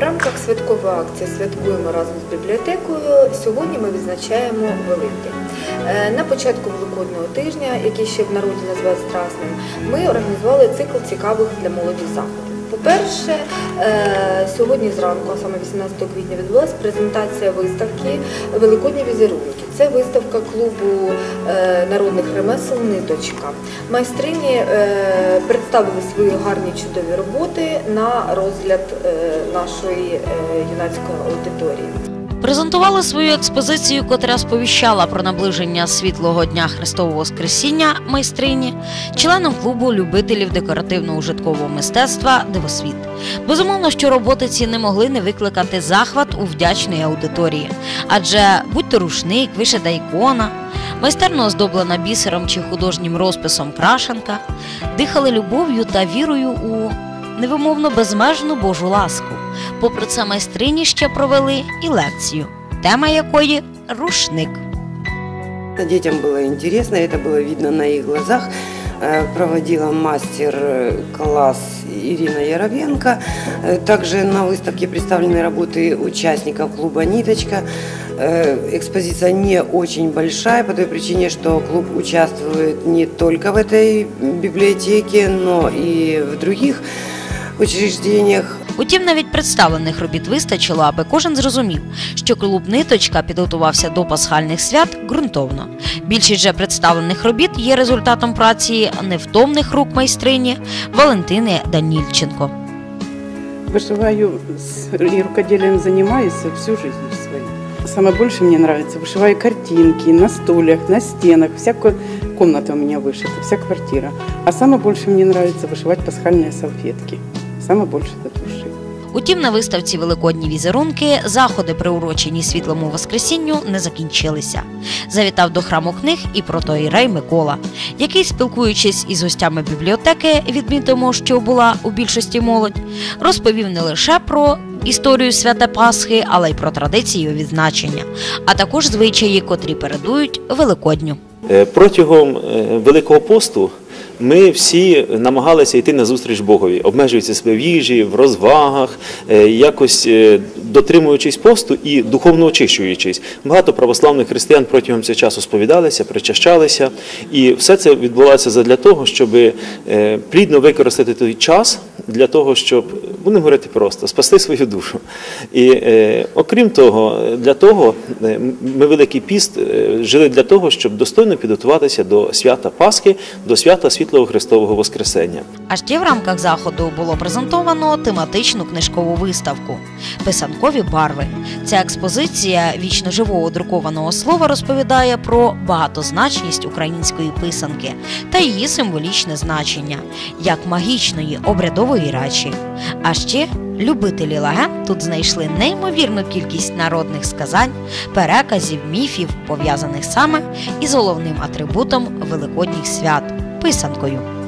рамках святкової акції Святкуємо разом з бібліотекою. Сьогодні ми відзначаємо Великдень. Е, На початку Великодного тижня, який ще в народі називають Страсним, ми організували цикл цікавих для молоді заходів. По-перше, е, сьогодні зранку, саме 18 квітня, відбулася презентація виставки Великодні візерунки. Це виставка клубу е, народних ремесел Ниточка. Майстрині е, представили свої гарні чудові роботи на розгляд нашої юнацької аудиторії. Презентували свою експозицію, котра сповіщала про наближення світлого дня Христового Воскресіння майстрині, членам клубу любителів декоративно-ужиткового мистецтва Дивосвіт. Безумовно, що роботи ці не могли не викликати захват у вдячної аудиторії, адже будь-то рушник, вишита ікона, майстерно оздоблена бісером чи художнім розписом крашенка, дихали любов'ю та вірою у невимовно безмежну Божу ласку. Попри це, майстрині ще провели і лекцію, тема якої рушник. Детям было интересно, это было видно на их глазах. Э, Проводила мастер-класс Ирина Яровенко. Э, Также на выставке представлены работы участников клуба «Ниточка». Э, Экспозиция не очень большая по той причине, что клуб участвует не только в этой библиотеке, но и в других учреждениях. Утім, навіть представлених робіт вистачило, аби кожен зрозумів, що клуб ниточка підготувався до пасхальних свят ґрунтовно. Більшість же представлених робіт є результатом праці невтомних рук майстрині Валентини Данільченко. Вышиваю с- и рукоделием занимаюсь всю жизнь свою. Самое больше мне нравится, вышиваю картинки на стульях, на стенах, вся ко- комната у меня вышита, вся квартира. А самое больше мне нравится вышивать пасхальные салфетки. Самое больше до души. Утім, на виставці Великодні візерунки заходи, приурочені світлому Воскресінню, не закінчилися. Завітав до храму книг і протоїрей Микола, який, спілкуючись із гостями бібліотеки, відмітимо, що була у більшості молодь, розповів не лише про історію свята Пасхи, але й про традиції відзначення, а також звичаї, котрі передують Великодню. Е, Протягом е, Великого посту ми всі намагалися йти на зустріч Богові, обмежуючи себе в їжі, в розвагах, е, якось е, дотримуючись посту і духовно очищуючись. Багато православних християн протягом цього часу сповідалися, причащалися, і все це відбувалося задля того, щоб е, плідно використати той час для того, щоб будемо говорити просто спасти свою душу. І е, окрім того, для того е, ми Великий піст е, жили для того, щоб достойно підготуватися до свята Пасхи, до свята Світлого Христового Воскресення. А ще в рамках заходу було презентовано тематичну книжкову виставку Писанкові барви. Ця експозиція вічно живого друкованого слова розповідає про багатозначність української писанки та її символічне значення як магічної обрядової речі. А ще любителі легенд тут знайшли неймовірну кількість народних сказань, переказів, міфів, пов'язаних саме із головним атрибутом великодніх свят писанкою.